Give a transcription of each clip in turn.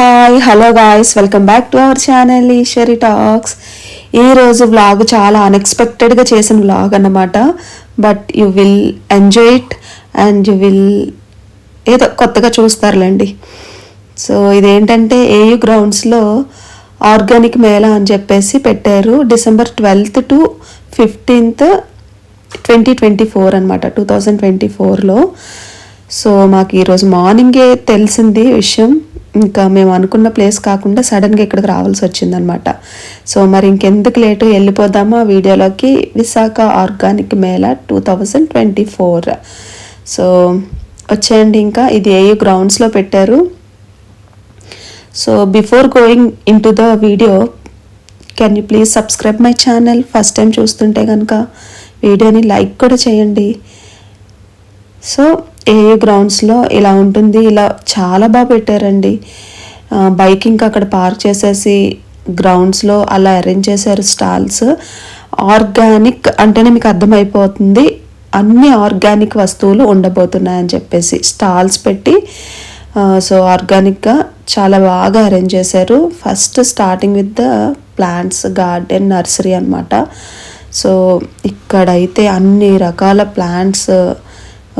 Hi hello guys welcome back to our channel Eshwari talks ఈరోజు vlog చాలా అన్ఎక్స్పెక్టెడ్గా చేసిన వ్లాగ్ అన్నమాట. But you will enjoy it and you will ఏదో కొత్తగా చూస్తారులేండి. సో ఇదేంటంటే ఏయు గ్రౌండ్స్లో ఆర్గానిక్ మేళా అని చెప్పేసి పెట్టారు. December twelfth to fifteenth twenty twenty four అనమాట టూ థౌజండ్ ట్వంటీ ఫోర్లో సో మాకు ఈరోజు మార్నింగే తెలిసింది విషయం. ఇంకా మేము అనుకున్న ప్లేస్ కాకుండా సడన్గా ఇక్కడికి రావాల్సి వచ్చిందనమాట సో మరి ఇంకెందుకు లేటు వెళ్ళిపోదామా వీడియోలోకి? Visakha organic mela two thousand twenty four so వచ్చేయండి ఇంకా. ఇది ఏ గ్రౌండ్స్లో పెట్టారు? So before going in to the video can you please subscribe my channel first time చూస్తుంటే కనుక వీడియోని లైక్ కూడా చేయండి. సో ఏ గ్రౌండ్స్లో ఇలా ఉంటుంది. ఇలా చాలా బాగా పెట్టారండి. బైక్ ఇంకా అక్కడ పార్క్ చేసేసి గ్రౌండ్స్లో అలా అరేంజ్ చేశారు స్టాల్స్. ఆర్గానిక్ అంటేనే మీకు అర్థమైపోతుంది. అన్ని ఆర్గానిక్ వస్తువులు ఉండబోతున్నాయని చెప్పేసి స్టాల్స్ పెట్టి సో ఆర్గానిక్గా చాలా బాగా అరేంజ్ చేశారు. First starting with the plants garden nursery అనమాట సో ఇక్కడైతే అన్ని రకాల ప్లాంట్స్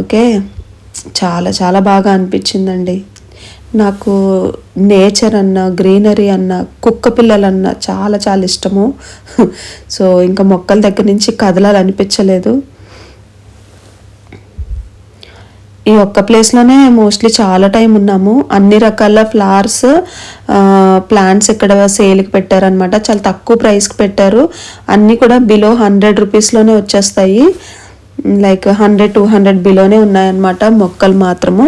ఓకే? చాలా చాలా బాగా అనిపించిందండి. నాకు నేచర్ అన్న గ్రీనరీ అన్న కుక్క పిల్లలన్న చాలా చాలా ఇష్టము. సో ఇంకా మొక్కల దగ్గర నుంచి కదలాలనిపించలేదు. ఈ ఒక్క ప్లేస్లోనే మోస్ట్లీ చాలా టైం ఉన్నాము. అన్ని రకాల ఫ్లవర్స్ ప్లాంట్స్ ఇక్కడ సేల్కి పెట్టారనమాట చాలా తక్కువ ప్రైస్కి పెట్టారు. అన్నీ కూడా బిలో హండ్రెడ్ రూపీస్లోనే వచ్చేస్తాయి. లైక్ హండ్రెడ్ టూ హండ్రెడ్ బిలోనే ఉన్నాయన్నమాట. మొక్కలు మాత్రము.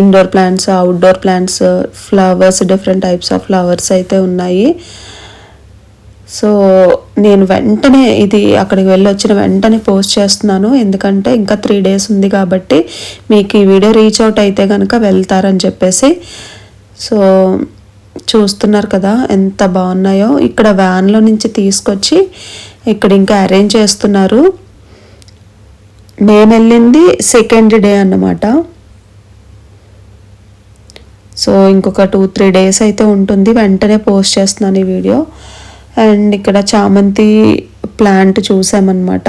Indoor plants outdoor plants flowers different types of flowers అయితే ఉన్నాయి. సో నేను వెంటనే ఇది అక్కడికి వెళ్ళి వచ్చిన వెంటనే పోస్ట్ చేస్తున్నాను. ఎందుకంటే ఇంకా త్రీ డేస్ ఉంది కాబట్టి మీకు ఈ వీడియో రీచ్ అవుట్ అయితే కనుక వెళ్తారని చెప్పేసి. సో చూస్తున్నారు కదా ఎంత బాగున్నాయో. ఇక్కడ వ్యాన్లో నుంచి తీసుకొచ్చి ఇక్కడ ఇంకా అరేంజ్ చేస్తున్నారు. మేము వెళ్ళింది సెకండ్ డే అన్నమాట. సో ఇంకొక టూ త్రీ డేస్ అయితే ఉంటుంది. వెంటనే పోస్ట్ చేస్తున్నాను ఈ వీడియో అండ్ ఇక్కడ చామంతి ప్లాంట్ చూసామన్నమాట.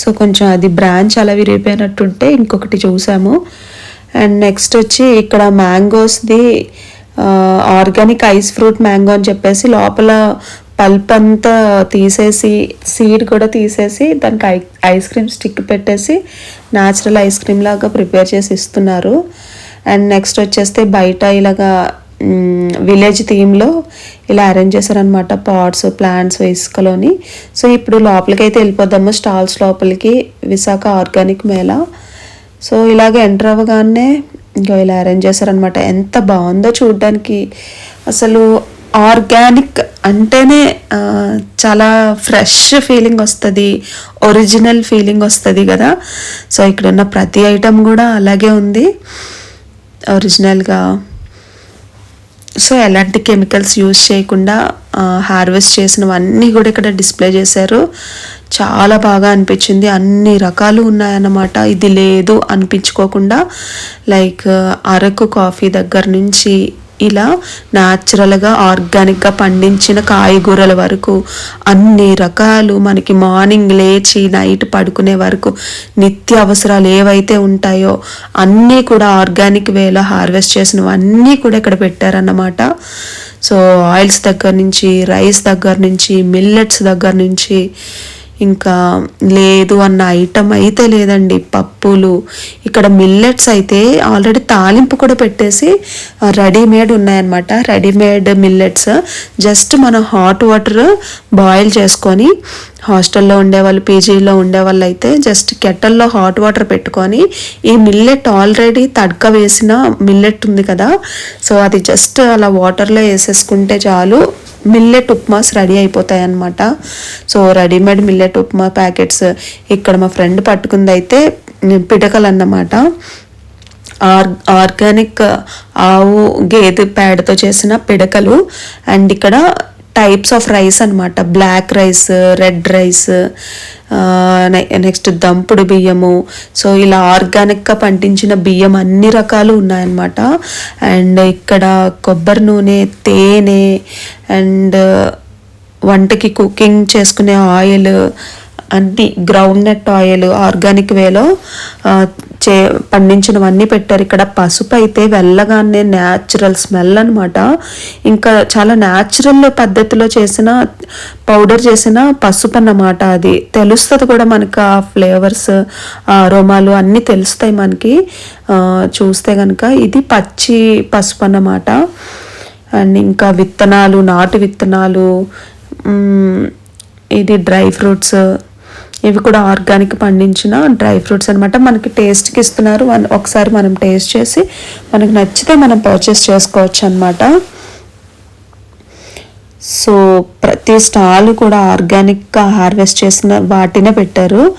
సో కొంచెం అది బ్రాంచ్ అలా విరిగిపోయినట్టుంటే ఇంకొకటి చూసాము. అండ్ నెక్స్ట్ వచ్చి ఇక్కడ మ్యాంగోస్ది ఆర్గానిక్ ఐస్ ఫ్రూట్ మ్యాంగో అని చెప్పేసి లోపల పల్ప్ అంతా తీసేసి సీడ్ కూడా తీసేసి దానికి ఐ ఐస్ క్రీమ్ స్టిక్ పెట్టేసి న్యాచురల్ ఐస్ క్రీమ్ లాగా ప్రిపేర్ చేసి ఇస్తున్నారు. అండ్ నెక్స్ట్ వచ్చేస్తే బయట ఇలాగా విలేజ్ థీమ్లో ఇలా అరేంజ్ చేశారనమాట పాట్స్ ప్లాంట్స్ ఇసుకలోని. సో ఇప్పుడు లోపలికి అయితే వెళ్ళిపోదాము స్టాల్స్ లోపలికి విశాఖ ఆర్గానిక్ మేళా. సో ఇలాగ ఎంటర్ అవ్వగానే ఇంకా ఇలా అరేంజ్ చేశారనమాట ఎంత బాగుందో చూడడానికి. అసలు ఆర్గానిక్ అంటేనే చాలా ఫ్రెష్ ఫీలింగ్ వస్తుంది ఒరిజినల్ ఫీలింగ్ వస్తుంది కదా. సో ఇక్కడ ఉన్న ప్రతి ఐటెం కూడా అలాగే ఉంది ఒరిజినల్గా. సో ఎలాంటి కెమికల్స్ యూజ్ చేయకుండా హార్వెస్ట్ చేసినవన్నీ కూడా ఇక్కడ డిస్ప్లే చేశారు. చాలా బాగా అనిపించింది అన్ని రకాలు ఉన్నాయన్నమాట. ఇది లేదు అనిపించుకోకుండా లైక్ అరకు కాఫీ దగ్గర నుంచి ఇలా న్యాచురల్గా ఆర్గానిక్గా పండించిన కాయగూరల వరకు అన్ని రకాలు మనకి మార్నింగ్ లేచి నైట్ పడుకునే వరకు నిత్య అవసరాలు ఏవైతే ఉంటాయో అన్నీ కూడా ఆర్గానిక్ వేలో హార్వెస్ట్ చేసినవన్నీ కూడా ఇక్కడ పెట్టారన్నమాట. సో ఆయిల్స్ దగ్గర నుంచి రైస్ దగ్గర నుంచి మిల్లెట్స్ దగ్గర నుంచి ఇంకా లేదు అన్న ఐటమ్ అయితే లేదండి పప్పులు. ఇక్కడ మిల్లెట్స్ అయితే ఆల్రెడీ తాలింపు కూడా పెట్టేసి రెడీమేడ్ ఉన్నాయన్నమాట. రెడీమేడ్ మిల్లెట్స్ జస్ట్ మనం హాట్ వాటర్ బాయిల్ చేసుకొని హాస్టల్లో ఉండేవాళ్ళు పీజీలో ఉండేవాళ్ళు అయితే జస్ట్ కెట్టల్లో హాట్ వాటర్ పెట్టుకొని ఈ మిల్లెట్ ఆల్రెడీ తడక వేసిన మిల్లెట్ ఉంది కదా. సో అది జస్ట్ అలా వాటర్లో వేసేసుకుంటే చాలు. మిల్లెట్ ఉప్మాస్ రెడీ అయిపోతాయి అన్నమాట. So readymade millet upma packets ఇక్కడ మా ఫ్రెండ్ పట్టుకుంది అయితే పిడకలు అన్నమాట. ఆర్ ఆర్గానిక్ ఆవు గేదె పేడతో చేసిన పిడకలు. అండ్ ఇక్కడ టైప్స్ ఆఫ్ రైస్ అనమాట black rice red rice next దంపుడు బియ్యము. సో ఇలా ఆర్గానిక్గా పండించిన బియ్యం అన్ని రకాలు ఉన్నాయన్నమాట. అండ్ ఇక్కడ కొబ్బరి నూనె తేనె అండ్ వంటకి కుకింగ్ చేసుకునే ఆయిల్ అన్ని గ్రౌండ్ నట్ ఆయిల్ ఆర్గానిక్ వేలో చే పండించినవన్నీ పెట్టారు. ఇక్కడ పసుపు అయితే వెళ్ళగానే న్యాచురల్ స్మెల్ అనమాట ఇంకా చాలా న్యాచురల్ పద్ధతిలో చేసిన పౌడర్ చేసిన పసుపు అన్నమాట అది. తెలుస్తుంది కూడా మనకు ఆ ఫ్లేవర్స్ ఆ అరోమాలు అన్నీ తెలుస్తాయి మనకి. చూస్తే కనుక ఇది పచ్చి పసుపు అన్నమాట. అండ్ ఇంకా విత్తనాలు నాటు విత్తనాలు ఇది డ్రై ఫ్రూట్స్ ఇవి కూడా ఆర్గానిక్ పండించిన డ్రై ఫ్రూట్స్ అనమాట మనకి టేస్ట్కి ఇస్తున్నారు. వన్- ఒకసారి మనం టేస్ట్ చేసి మనకు నచ్చితే మనం పర్చేస్ చేసుకోవచ్చు అనమాట సో ప్రతి స్టాల్ కూడా ఆర్గానిక్గా హార్వెస్ట్ చేసిన వాటినే పెట్టారు.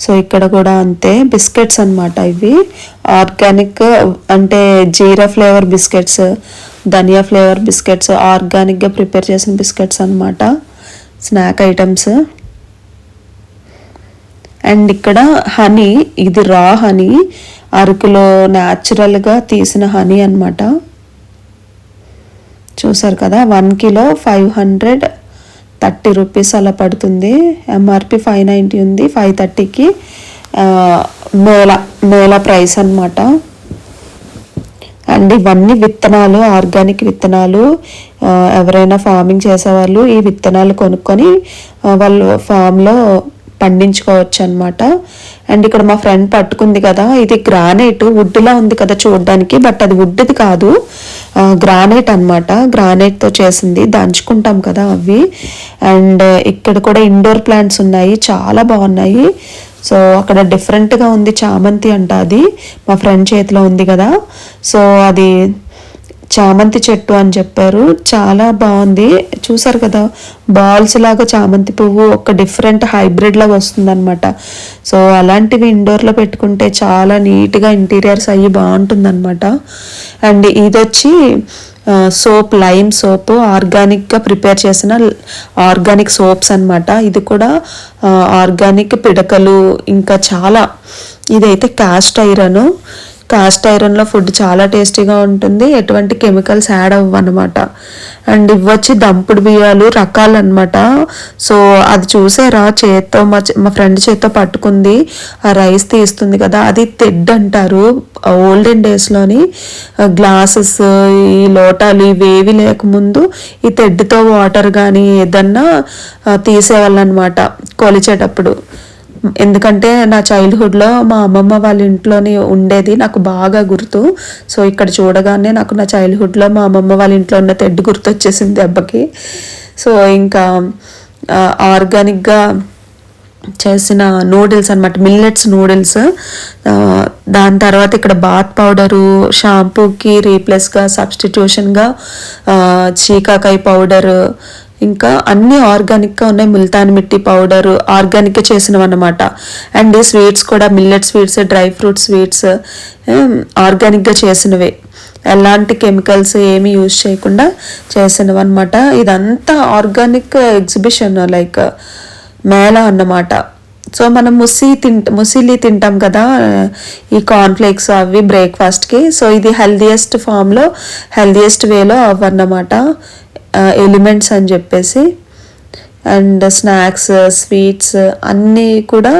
సో ఇక్కడ కూడా అంతే బిస్కెట్స్ అన్నమాట ఇవి. ఆర్గానిక్ అంటే jeera flavour biscuits dhania flavour biscuits ఆర్గానిక్గా ప్రిపేర్ చేసిన బిస్కెట్స్ అన్నమాట. స్నాక్ ఐటమ్స్ అండ్ ఇక్కడ హనీ ఇది రా హనీ అరకులో న్యాచురల్గా తీసిన హనీ అనమాట చూసారు కదా one kilo five hundred thirty rupees అలా పడుతుంది. ఎంఆర్పి ఫైవ్ నైంటీ ఉంది ఫైవ్ థర్టీకి మేళ మేళ ప్రైస్ అన్నమాట. అండ్ ఇవన్నీ విత్తనాలు ఆర్గానిక్ విత్తనాలు ఎవరైనా ఫార్మింగ్ చేసేవాళ్ళు ఈ విత్తనాలు కొనుక్కొని వాళ్ళు ఫామ్లో పండించుకోవచ్చు అనమాట అండ్ ఇక్కడ మా ఫ్రెండ్ పట్టుకుంది కదా ఇది గ్రానైట్ వుడ్లా ఉంది కదా చూడడానికి బట్ అది వుడ్ది కాదు. గ్రానైట్ అనమాట గ్రానైట్తో చేసింది దంచుకుంటాం కదా అవి. అండ్ ఇక్కడ కూడా ఇండోర్ ప్లాంట్స్ ఉన్నాయి చాలా బాగున్నాయి. సో అక్కడ డిఫరెంట్గా ఉంది చామంతి అంట అది మా ఫ్రెండ్ చేతిలో ఉంది కదా. సో అది చామంతి చెట్టు అని చెప్పారు. చాలా బాగుంది. చూసారు కదా బాల్స్ లాగా చామంతి పువ్వు ఒక డిఫరెంట్ హైబ్రిడ్ లాగా వస్తుందన్నమాట. సో అలాంటివి ఇండోర్లో పెట్టుకుంటే చాలా నీట్గా ఇంటీరియర్స్ అయ్యి బాగుంటుందన్నమాట. అండ్ ఇది వచ్చి సోప్ లైమ్ సోప్ ఆర్గానిక్గా ప్రిపేర్ చేసిన ఆర్గానిక్ సోప్స్ అనమాట ఇది కూడా ఆర్గానిక్ పిడకలు ఇంకా చాలా. ఇదైతే క్యాస్ట్ ఐరన్. కాస్ట్ ఐరన్లో ఫుడ్ చాలా టేస్టీగా ఉంటుంది. ఎటువంటి కెమికల్స్ యాడ్ అవ్వనమాట. అనమాట అండ్ ఇవ్వచ్చి దంపుడు బియ్యాలు రకాలు అనమాట సో అది చూసారా? చేత్తో మా మా ఫ్రెండ్ చేత్తో పట్టుకుంది. ఆ రైస్ తీస్తుంది కదా అది తెడ్ అంటారు. ఓల్డెన్ డేస్లోని గ్లాసెస్ ఈ లోటాలు ఇవేవి లేకముందు ఈ తెడ్డుతో వాటర్ కానీ ఏదన్నా తీసేవాళ్ళు అనమాట కొలిచేటప్పుడు. ఎందుకంటే నా చైల్డ్హుడ్లో మా అమ్మమ్మ వాళ్ళ ఇంట్లోనే ఉండేది నాకు బాగా గుర్తు. సో ఇక్కడ చూడగానే నాకు నా చైల్డ్హుడ్లో మా అమ్మమ్మ వాళ్ళ ఇంట్లో ఉన్న తెడ్డు గుర్తు వచ్చేసింది దెబ్బకి సో ఇంకా ఆర్గానిక్గా చేసిన నూడిల్స్ అనమాట మిల్లెట్స్ నూడిల్స్. దాని తర్వాత ఇక్కడ బాత్ పౌడరు షాంపూకి రీప్లేస్గా సబ్స్టిట్యూషన్గా చీకాకాయ పౌడరు ఇంకా అన్ని ఆర్గానిక్గా ఉన్నాయి. ముల్తాన్ మిట్టి పౌడర్ ఆర్గానిక్గా చేసినవి అనమాట అండ్ స్వీట్స్ కూడా millet sweets dry fruit sweets ఆర్గానిక్గా చేసినవే. ఎలాంటి కెమికల్స్ ఏమి యూజ్ చేయకుండా చేసినవి అనమాట ఇదంతా ఆర్గానిక్ ఎగ్జిబిషన్ లైక్ మేళ అన్నమాట. సో మనం ముసి తింట ముసిలి తింటాం కదా ఈ కార్న్ఫ్లేక్స్ అవి బ్రేక్ఫాస్ట్కి సో ఇది హెల్దియెస్ట్ ఫామ్లో హెల్దియెస్ట్ వేలో అవన్నమాట ఎలిమెంట్స్ అని చెప్పేసి. అండ్ స్నాక్స్ స్వీట్స్ అన్నీ కూడా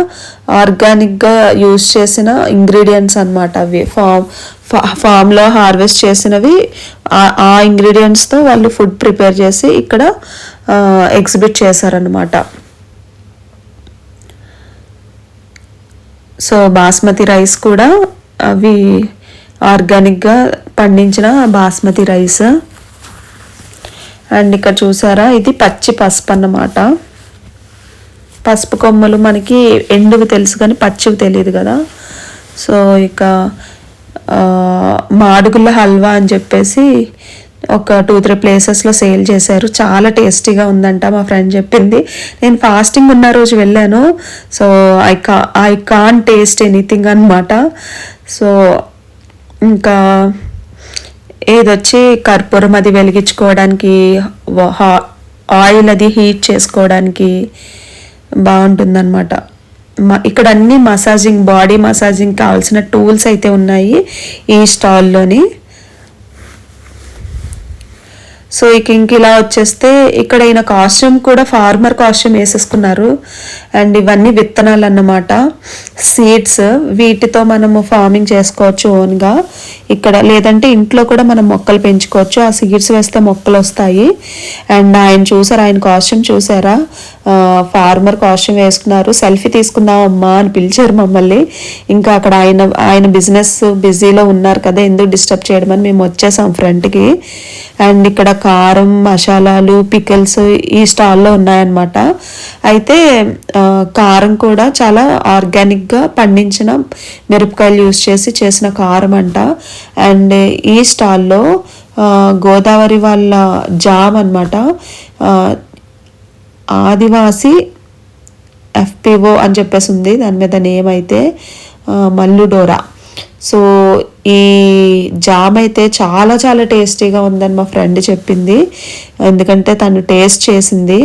ఆర్గానిక్గా యూజ్ చేసిన ఇంగ్రీడియంట్స్ అనమాట అవి. ఫామ్ ఫామ్లో హార్వెస్ట్ చేసినవి ఆ ఇంగ్రీడియంట్స్తో వాళ్ళు ఫుడ్ ప్రిపేర్ చేసి ఇక్కడ ఎగ్జిబిట్ చేశారనమాట సో బాస్మతి రైస్ కూడా అవి ఆర్గానిక్గా పండించిన బాస్మతి రైస్. అండ్ ఇక్కడ చూసారా ఇది పచ్చి పసుపు అన్నమాట. పసుపు కొమ్మలు మనకి ఎండువి తెలుసు కానీ పచ్చివి తెలియదు కదా. సో ఇక మాడుగుల హల్వా అని చెప్పేసి ఒక టూ త్రీ ప్లేసెస్లో సేల్ చేశారు. చాలా టేస్టీగా ఉందంట మా ఫ్రెండ్ చెప్పింది. నేను ఫాస్టింగ్ ఉన్న రోజు వెళ్ళాను. So I can I can taste anything అనమాట సో ఇంకా ఏదొచ్చి కర్పూరం అది వెలిగించుకోవడానికి ఆయిల్ అది హీట్ చేసుకోవడానికి బాగుంటుందన్నమాట. మ ఇక్కడ అన్ని మసాజింగ్ బాడీ మసాజింగ్ కావాల్సిన టూల్స్ అయితే ఉన్నాయి ఈ స్టాల్లోని సో ఇక ఇంక ఇలా వచ్చేస్తే ఇక్కడ ఈయన కాస్ట్యూమ్ కూడా ఫార్మర్ కాస్ట్యూమ్ వేసేసుకున్నారు. అండ్ ఇవన్నీ విత్తనాలు అన్నమాట. సీడ్స్ వీటితో మనము ఫార్మింగ్ చేసుకోవచ్చు ఓన్గా ఇక్కడ లేదంటే ఇంట్లో కూడా మనం మొక్కలు పెంచుకోవచ్చు. ఆ సీడ్స్ వేస్తే మొక్కలు వస్తాయి. అండ్ ఆయన చూసారా ఆయన కాస్ట్యూమ్ చూసారా? ఫార్మర్ కాస్ట్యూమ్ వేసుకున్నారు. సెల్ఫీ తీసుకుందాం అమ్మా అని పిలిచారు మమ్మల్ని. ఇంకా అక్కడ ఆయన ఆయన బిజినెస్ బిజీలో ఉన్నారు కదా ఎందుకు డిస్టర్బ్ చేయడం అని మేము వచ్చేసాం ఫ్రంట్కి అండ్ ఇక్కడ కారం మసాలాలు పికిల్స్ ఈ స్టాల్లో ఉన్నాయన్నమాట. అయితే కారం కూడా చాలా ఆర్గానిక్గా పండించిన మిరపకాయలు యూస్ చేసి చేసిన కారం అంట. అండ్ ఈ స్టాల్లో గోదావరి వాళ్ళ జామ్ అనమాట ఆదివాసి ఎఫ్పిఓ అని చెప్పేసి ఉంది. దాని మీద నేమ్ అయితే మల్లుడోరా సో ఈ జామ్ అయితే చాలా చాలా టేస్టీగా ఉందని మా ఫ్రెండ్ చెప్పింది. ఎందుకంటే తను టేస్ట్ చేసింది.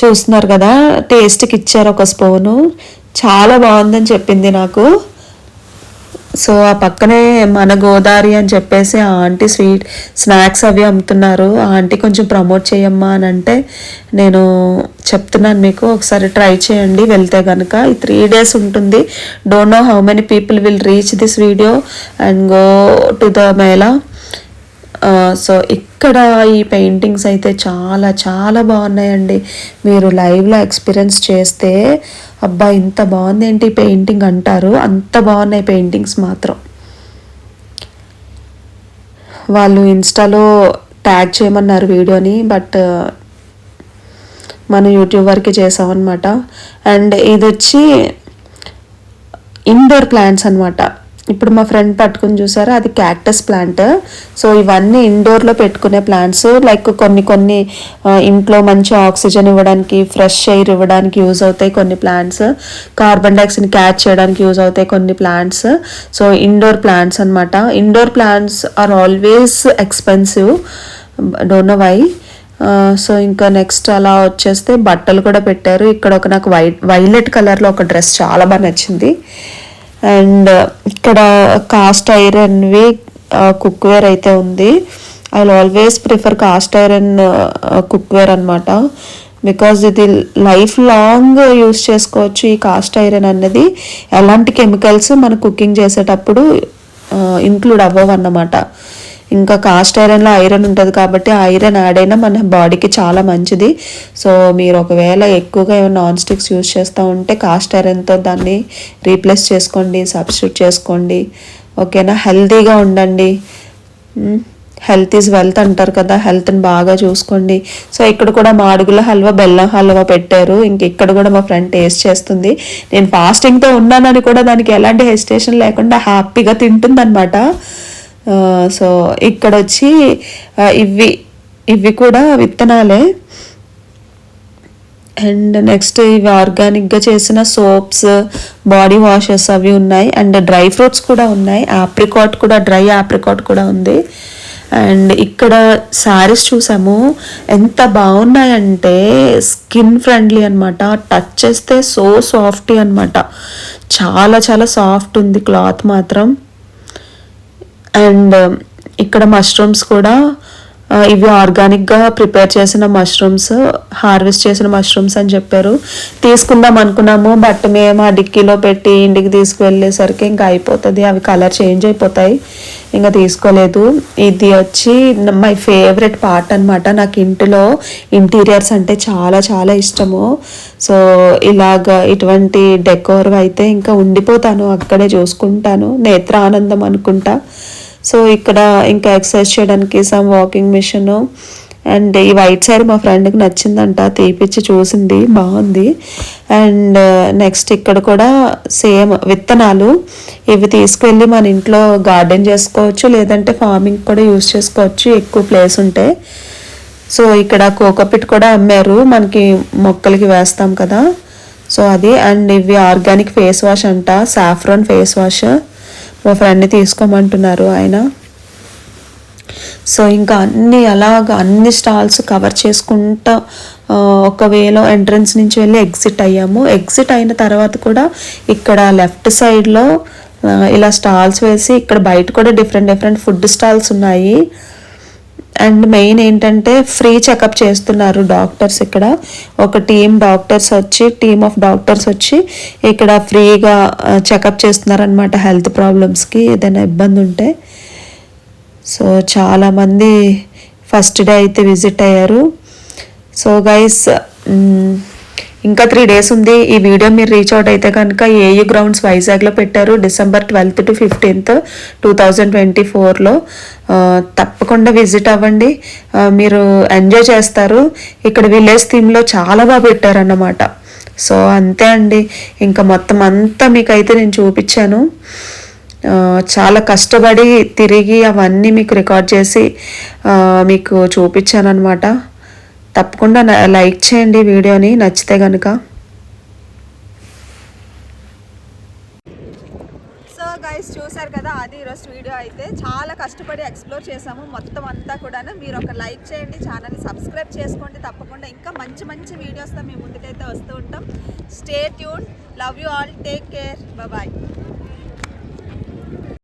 చూస్తున్నారు కదా టేస్ట్కి ఇచ్చారు ఒక స్పూను. చాలా బాగుందని చెప్పింది నాకు. సో ఆ పక్కనే మన గోదావరి అని చెప్పేసి ఆ ఆంటీ స్వీట్ స్నాక్స్ అవి అమ్ముతున్నారు. ఆ ఆంటీ కొంచెం ప్రమోట్ చేయమ్మా అని అంటే నేను చెప్తున్నాను మీకు ఒకసారి ట్రై చేయండి వెళ్తే కనుక ఈ త్రీ డేస్ ఉంటుంది. Don't know how many people will reach this video and go to the mela so ఇక్కడ ఈ పెయింటింగ్స్ అయితే చాలా చాలా బాగున్నాయండి. మీరు లైవ్లో ఎక్స్పీరియన్స్ చేస్తే అబ్బా ఇంత బాగుంది ఏంటి పెయింటింగ్ అంటారు. అంత బాగున్నాయి పెయింటింగ్స్ మాత్రం. వాళ్ళు ఇన్స్టాలో ట్యాగ్ చేయమన్నారు వీడియోని బట్ మనం యూట్యూబ్ వరకే చేసామన్నమాట. అండ్ ఇది వచ్చి ఇండోర్ ప్లాంట్స్ అనమాట ఇప్పుడు మా ఫ్రెండ్ పట్టుకుని చూసారా? అది క్యాక్టస్ ప్లాంట్ సో ఇవన్నీ ఇండోర్లో పెట్టుకునే ప్లాంట్స్ లైక్ కొన్ని కొన్ని ఇంట్లో మంచి ఆక్సిజన్ ఇవ్వడానికి ఫ్రెష్ ఎయిర్ ఇవ్వడానికి యూజ్ అవుతాయి కొన్ని ప్లాంట్స్ కార్బన్ డైఆక్సైడ్ క్యాచ్ చేయడానికి యూజ్ అవుతాయి కొన్ని ప్లాంట్స్ సో ఇండోర్ ప్లాంట్స్ అన్నమాట. Indoor plants are always expensive don't know why so ఇంకా నెక్స్ట్ అలా వచ్చేస్తే బట్టలు కూడా పెట్టారు. ఇక్కడ ఒక నాకు వై వైలెట్ కలర్లో ఒక డ్రెస్ చాలా బాగా నచ్చింది. అండ్ ఇక్కడ కాస్ట్ ఐరన్వి కుక్వేర్ అయితే ఉంది. I always prefer cast iron cookware అనమాట బికాజ్ ఇది లైఫ్ లాంగ్ యూస్ చేసుకోవచ్చు ఈ కాస్ట్ ఐరన్ అన్నది. ఎలాంటి కెమికల్స్ మనం కుకింగ్ చేసేటప్పుడు ఇంక్లూడ్ అవ్వవు అన్నమాట ఇంకా కాస్ట్ ఐరన్లో ఐరన్ ఉంటుంది కాబట్టి ఆ ఐరన్ యాడ్ అయినా మన బాడీకి చాలా మంచిది. సో మీరు ఒకవేళ ఎక్కువగా ఏమైనా నాన్ స్టిక్స్ యూస్ చేస్తూ ఉంటే కాస్ట్ ఐరన్తో దాన్ని రీప్లేస్ చేసుకోండి సబ్స్టిట్యూట్ చేసుకోండి. ఓకేనా? హెల్తీగా ఉండండి. హెల్త్ ఈజ్ వెల్త్ అంటారు కదా హెల్త్ని బాగా చూసుకోండి. సో ఇక్కడ కూడా మాడుగుల హల్వా బెల్లం హల్వా పెట్టారు. ఇంక ఇక్కడ కూడా మా ఫ్రెండ్ టేస్ట్ చేస్తుంది. నేను ఫాస్టింగ్తో ఉన్నానని కూడా దానికి ఎలాంటి హెసిటేషన్ లేకుండా హ్యాపీగా తింటుందన్నమాట. సో ఇక్కడ వచ్చి ఇవి ఇవి కూడా విత్తనాలే. అండ్ నెక్స్ట్ ఇవి ఆర్గానిక్గా చేసిన సోప్స్ బాడీ వాషెస్ అవి ఉన్నాయి. అండ్ డ్రై ఫ్రూట్స్ కూడా ఉన్నాయి. ఆప్రికాట్ కూడా డ్రై ఆప్రికాట్ కూడా ఉంది. అండ్ ఇక్కడ శారీస్ చూసాము. ఎంత బాగున్నాయంటే స్కిన్ ఫ్రెండ్లీ అనమాట టచ్ చేస్తే సో సాఫ్టీ అన్నమాట. చాలా చాలా సాఫ్ట్ ఉంది క్లాత్ మాత్రం. అండ్ um, ఇక్కడ మష్రూమ్స్ కూడా uh, ఇవి ఆర్గానిక్గా ప్రిపేర్ చేసిన మష్రూమ్స్ హార్వెస్ట్ చేసిన మష్రూమ్స్ అని చెప్పారు. తీసుకుందాం అనుకున్నాము బట్ మేము ఆ డిక్కీలో పెట్టి ఇంటికి తీసుకువెళ్ళేసరికి ఇంకా అయిపోతుంది. అవి కలర్ చేంజ్ అయిపోతాయి. ఇంకా తీసుకోలేదు. ఇది వచ్చి మై ఫేవరెట్ పార్ట్ అనమాట నాకు ఇంటిలో ఇంటీరియర్స్ అంటే చాలా చాలా ఇష్టము. సో ఇలాగ ఇటువంటి డెకోర్ అయితే ఇంకా ఉండిపోతాను. అక్కడే చూసుకుంటాను. నేత్ర ఆనందం అనుకుంటా. సో ఇక్కడ ఇంకా ఎక్సర్సైజ్ చేయడానికి సమ్ వాకింగ్ మిషన్ అండ్ ఈ వైట్ సారీ మా ఫ్రెండ్కి నచ్చిందంట తీపిచ్చి చూసింది బాగుంది. అండ్ నెక్స్ట్ uh, ఇక్కడ కూడా సేమ్ విత్తనాలు ఇవి తీసుకెళ్ళి మన ఇంట్లో గార్డెన్ చేసుకోవచ్చు లేదంటే ఫార్మింగ్ కూడా యూస్ చేసుకోవచ్చు ఎక్కువ ప్లేస్ ఉంటే. సో ఇక్కడ కోకోపిట్ కూడా అమ్మారు మనకి మొక్కలకి వేస్తాం కదా. సో అది అండ్ ఇవి ఆర్గానిక్ ఫేస్ వాష్ అంట సాఫ్రాన్ ఫేస్ వాష్ మా ఫ్రెండ్ని తీసుకోమంటున్నారు ఆయన. సో ఇంకా అన్ని అలాగ అన్ని స్టాల్స్ కవర్ చేసుకుంటా ఒకవేళ ఎంట్రన్స్ నుంచి వెళ్ళి ఎగ్జిట్ అయ్యాము. ఎగ్జిట్ అయిన తర్వాత కూడా ఇక్కడ లెఫ్ట్ సైడ్లో ఇలా స్టాల్స్ వేసి ఇక్కడ బయట కూడా డిఫరెంట్ డిఫరెంట్ ఫుడ్ స్టాల్స్ ఉన్నాయి. అండ్ మెయిన్ ఏంటంటే ఫ్రీ చెకప్ చేస్తున్నారు డాక్టర్స్ ఇక్కడ. ఒక టీమ్ డాక్టర్స్ వచ్చి టీమ్ ఆఫ్ డాక్టర్స్ వచ్చి ఇక్కడ ఫ్రీగా చెకప్ చేస్తున్నారనమాట హెల్త్ ప్రాబ్లమ్స్కి ఏదైనా ఇబ్బంది ఉంటే. సో చాలామంది ఫస్ట్ డే అయితే విజిట్ అయ్యారు. సో గైస్ ఇంకా త్రీ డేస్ ఉంది. ఈ వీడియో మీరు రీచ్ అవుట్ అయితే కనుక ఏయూ గ్రౌండ్స్ వైజాగ్లో పెట్టారు. December twelfth to fifteenth two thousand twenty ఫోర్లో తప్పకుండా విజిట్ అవ్వండి. మీరు ఎంజాయ్ చేస్తారు. ఇక్కడ విలేజ్ థీమ్లో చాలా బాగా పెట్టారన్నమాట. సో అంతే అండి. ఇంకా మొత్తం అంతా మీకైతే నేను చూపించాను. చాలా కష్టపడి తిరిగి అవన్నీ మీకు రికార్డ్ చేసి మీకు చూపించాను అనమాట తప్పకుండా న- లైక్ చేయండి వీడియోని నచ్చితే కనుక సో గైస్ చూసారు కదా అది ఈరోజు వీడియో అయితే. చాలా కష్టపడి ఎక్స్ప్లోర్ చేసాము. మొత్తం అంతా కూడా మీరు ఒక లైక్ చేయండి ఛానల్ని సబ్స్క్రైబ్ చేసుకోండి. తప్పకుండా ఇంకా మంచి మంచి వీడియోస్తో మేము ముందుకైతే వస్తూ ఉంటాం. Stay tune love you all take care bye